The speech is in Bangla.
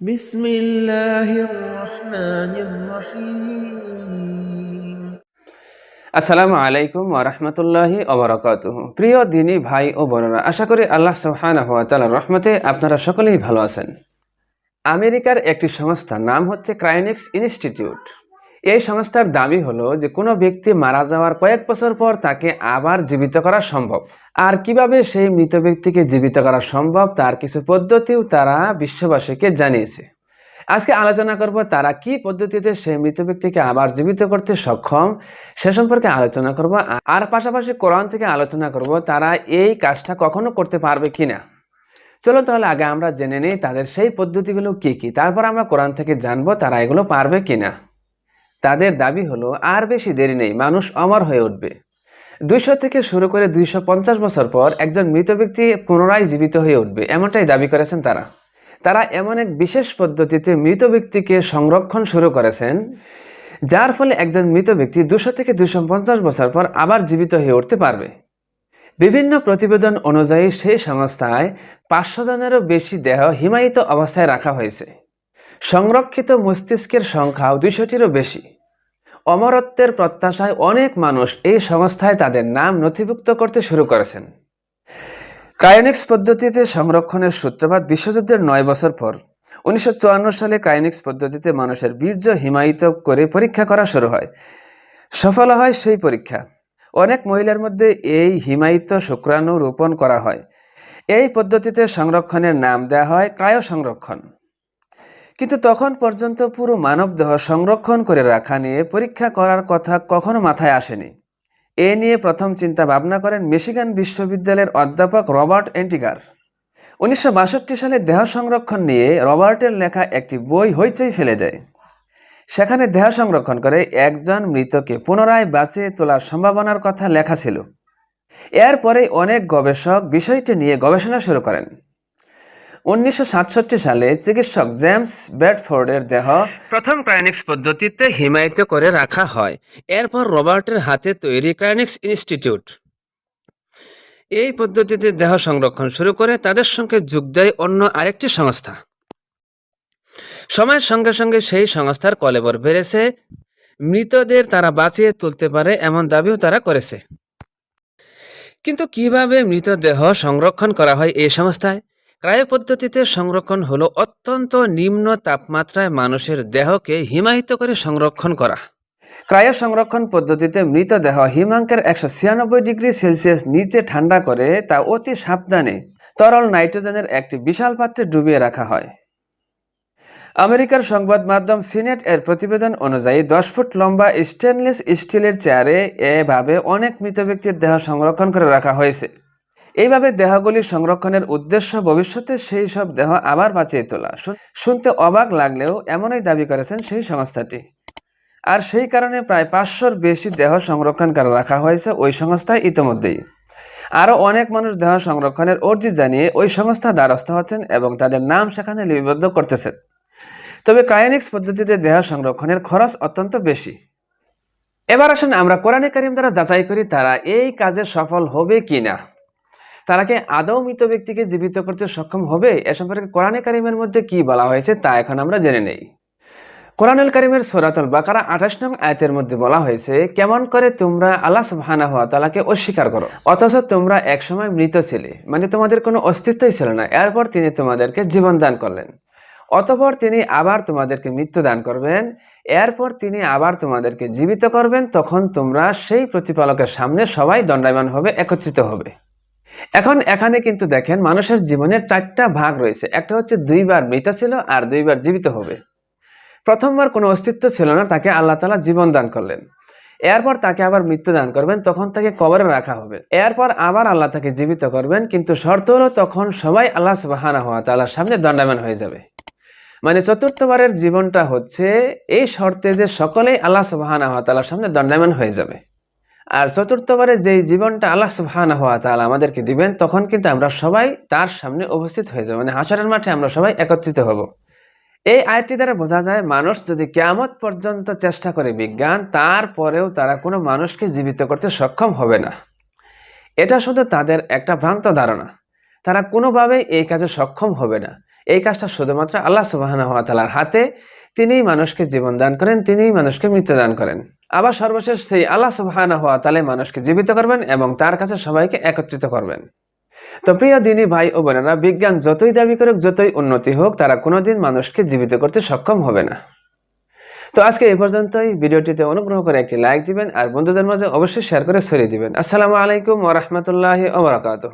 بسم الله الرحمن الرحيم আসসালামু আলাইকুম ওরহমতুল্লাহি ওবরাকাত প্রিয় দিনী ভাই ও বোনেরা আশা করি আল্লাহ সুবহানাহু ওয়া তাআলার রহমতে আপনারা সকলেই ভালো আছেন আমেরিকার একটি সংস্থা নাম হচ্ছে ক্রাইনিক্স ইনস্টিটিউট এই সংস্থার দাবি হলো যে কোনো ব্যক্তি মারা যাওয়ার কয়েক বছর পর তাকে আবার জীবিত করা সম্ভব। আর কীভাবে সেই মৃত ব্যক্তিকে জীবিত করা সম্ভব তার কিছু পদ্ধতিও তারা বিশ্ববাসীকে জানিয়েছে। আজকে আলোচনা করব তারা কি পদ্ধতিতে সেই মৃত ব্যক্তিকে আবার জীবিত করতে সক্ষম, সে সম্পর্কে আলোচনা করব। আর পাশাপাশি কোরআন থেকে আলোচনা করব তারা এই কাজটা কখনো করতে পারবে কিনা। চলো তাহলে আগে আমরা জেনে নিই তাদের সেই পদ্ধতিগুলো কি কি। তারপর আমরা কোরআন থেকে জানব তারা এগুলো পারবে কিনা। তাদের দাবি হলো, আর বেশি দেরি নেই, মানুষ অমর হয়ে উঠবে। দুইশো থেকে শুরু করে দুইশো পঞ্চাশ বছর পর একজন মৃত ব্যক্তি পুনরায় জীবিত হয়ে উঠবে, এমনটাই দাবি করেছেন তারা। তারা এমন এক বিশেষ পদ্ধতিতে মৃত ব্যক্তিকে সংরক্ষণ শুরু করেছেন, যার ফলে একজন মৃত ব্যক্তি দুশো থেকে দুশো পঞ্চাশ বছর পর আবার জীবিত হয়ে উঠতে পারবে। বিভিন্ন প্রতিবেদন অনুযায়ী সেই সংস্থায় পাঁচশো জনেরও বেশি দেহ হিমায়িত অবস্থায় রাখা হয়েছে। সংরক্ষিত মস্তিষ্কের সংখ্যাও দুইশোটিরও বেশি। অমরত্বের প্রত্যাশায় অনেক মানুষ এই সংস্থায় তাদের নাম নথিভুক্ত করতে শুরু করেছেন। কায়োনিক্স পদ্ধতিতে সংরক্ষণের সূত্রপাত বিশ্বযুদ্ধের নয় বছর পর। উনিশশো চুয়ান্ন সালে কায়োনিক্স পদ্ধতিতে মানুষের বীর্য হিমায়িত করে পরীক্ষা করা শুরু হয়। সফল হয় সেই পরীক্ষা। অনেক মহিলার মধ্যে এই হিমায়িত শুক্রাণু রোপণ করা হয়। এই পদ্ধতিতে সংরক্ষণের নাম দেওয়া হয় ক্রায় সংরক্ষণ কিন্তু তখন পর্যন্ত পুরো মানবদেহ সংরক্ষণ করে রাখা নিয়ে পরীক্ষা করার কথা কখনো মাথায় আসেনি। এ নিয়ে প্রথম চিন্তা ভাবনা করেন মিশিগান বিশ্ববিদ্যালয়ের অধ্যাপক রবার্ট এন্টিগার। উনিশশো বাষট্টি সালে দেহ সংরক্ষণ নিয়ে রবার্টের লেখা একটি বই হইচই ফেলে দেয়। সেখানে দেহ সংরক্ষণ করে একজন মৃতকে পুনরায় বাঁচিয়ে তোলার সম্ভাবনার কথা লেখা ছিল। এরপরে অনেক গবেষক বিষয়টি নিয়ে গবেষণা শুরু করেন। উনিশশো সাতষট্টি সালে চিকিৎসক জেমস ব্যাডফোর্ডের দেহ প্রথম ক্রাইনিক্স পদ্ধতিতে হিমায়িত করে রাখা হয়। এরপর রবার্টের হাতে তৈরি ক্রাইনিক্স ইনস্টিটিউট। এই পদ্ধতিতে দেহ সংরক্ষণ শুরু করে তাদের সঙ্গে যোগ দেয় অন্য আরেকটি সংস্থা। সময়ের সঙ্গে সঙ্গে সেই সংস্থার কলেবর বেড়েছে। মৃতদের তারা বাঁচিয়ে তুলতে পারে এমন দাবিও তারা করেছে। কিন্তু কীভাবে মৃতদেহ সংরক্ষণ করা হয় এই সংস্থায়? ক্রায় পদ্ধতিতে সংরক্ষণ হলো অত্যন্ত নিম্ন তাপমাত্রায় মানুষের দেহকে হিমায়িত করে সংরক্ষণ করা। ক্রায় সংরক্ষণ পদ্ধতিতে মৃতদেহ হিমাঙ্কের একশো ছিয়ানব্বই ডিগ্রি সেলসিয়াস নিচে ঠান্ডা করে তা অতি সাবধানে তরল নাইট্রোজেনের একটি বিশাল পাত্রে ডুবিয়ে রাখা হয়। আমেরিকার সংবাদ মাধ্যম সিনেট এর প্রতিবেদন অনুযায়ী দশ ফুট লম্বা স্টেনলেস স্টিলের চেয়ারে এভাবে অনেক মৃত ব্যক্তির দেহ সংরক্ষণ করে রাখা হয়েছে। এইভাবে দেহগুলি সংরক্ষণের উদ্দেশ্য ভবিষ্যতে সেই সব দেহ আবার বাঁচিয়ে তোলা। শুনতে অবাক লাগলেও এমনই দাবি করেছেন সেই সংস্থাটি। আর সেই কারণে প্রায় পাঁচশোর বেশি দেহ সংরক্ষণ করে রাখা হয়েছে ওই সংস্থায় ইতোমধ্যেই। আরও অনেক মানুষ দেহ সংরক্ষণের অর্জি জানিয়ে ওই সংস্থা দ্বারস্থ হচ্ছেন এবং তাদের নাম সেখানে লিপিবদ্ধ করতেছেন। তবে কায়োনিক্স পদ্ধতিতে দেহ সংরক্ষণের খরচ অত্যন্ত বেশি। এবার আসেন আমরা কোরআনে কারিম দ্বারা যাচাই করি তারা এই কাজে সফল হবে কি না তারা কি আদৌ মৃত ব্যক্তিকে জীবিত করতে সক্ষম হবে? এ সম্পর্কে কোরআনে কারিমের মধ্যে কি বলা হয়েছে তা এখন আমরা জেনে নেই। কোরআনুল কারিমের সোরাতুল বাকারা আঠাশ নং আয়তের মধ্যে বলা হয়েছে, কেমন করে তোমরা আল্লাহ সুবহানা হওয়া তালাকে অস্বীকার করো? অথচ তোমরা একসময় মৃত ছিলে মানে তোমাদের কোনো অস্তিত্বই ছিল না। এরপর তিনি তোমাদেরকে জীবন দান করলেন। অতপর তিনি আবার তোমাদেরকে মৃত্যু দান করবেন। এরপর তিনি আবার তোমাদেরকে জীবিত করবেন। তখন তোমরা সেই প্রতিপালকের সামনে সবাই দণ্ডায়মান হবে, একত্রিত হবে। এখন এখানে কিন্তু দেখেন মানুষের জীবনের চারটা ভাগ রয়েছে। একটা হচ্ছে দুইবার মৃত ছিল আর দুইবার জীবিত হবে। প্রথমবার কোনো অস্তিত্ব ছিল না, তাকে আল্লাহ তালা জীবন দান করলেন। এরপর তাকে আবার মৃত্যু দান করবেন, তখন তাকে কবরে রাখা হবে। এরপর আবার আল্লাহ তাকে জীবিত করবেন, কিন্তু শর্ত হলো তখন সবাই আল্লাহ সুবাহানা হওয়া তাল্লার সামনে দণ্ডায়মান হয়ে যাবে। মানে চতুর্থবারের জীবনটা হচ্ছে এই শর্তে যে সকলেই আল্লাহ সুবাহানা হওয়া তাল্লার সামনে দণ্ডায়মান হয়ে যাবে। আর চতুর্থবারে যেই জীবনটা আল্লাহ সুবহান হওয়া তাআলা আমাদেরকে দিবেন, তখন কিন্তু আমরা সবাই তার সামনে উপস্থিত হয়ে যাব। মানে হাসরের মাঠে আমরা সবাই একত্রিত হব। এই আয়টি দ্বারা বোঝা যায়, মানুষ যদি কেয়ামত পর্যন্ত চেষ্টা করে বিজ্ঞান, তারপরেও তারা কোনো মানুষকে জীবিত করতে সক্ষম হবে না। এটা শুধু তাদের একটা ভ্রান্ত ধারণা। তারা কোনোভাবেই এই কাজে সক্ষম হবে না। এই কাজটা শুধুমাত্র আল্লাহ সুবাহানা হাতে, তিনিই মানুষকে জীবন দান করেন, তিনিই মানুষকে মৃত্যু দান করেন। আবার সর্বশেষ সেই আল্লাহ সুবাহানা হওয়া তালে মানুষকে জীবিত করবেন এবং তার কাছে সবাইকে একত্রিত করবেন। তো প্রিয় দিনী ভাই ও বোনেরা, বিজ্ঞান যতই দাবি করুক, যতই উন্নতি হোক, তারা কোনোদিন মানুষকে জীবিত করতে সক্ষম হবে না। তো আজকে এই পর্যন্তই। ভিডিওটিতে অনুগ্রহ করে একটি লাইক দিবেন আর বন্ধুদের মাঝে অবশ্যই শেয়ার করে ছড়িয়ে দিবেন। আসসালামু আলাইকুম ওরহমতুল্লাহ ওবরাকাতুহ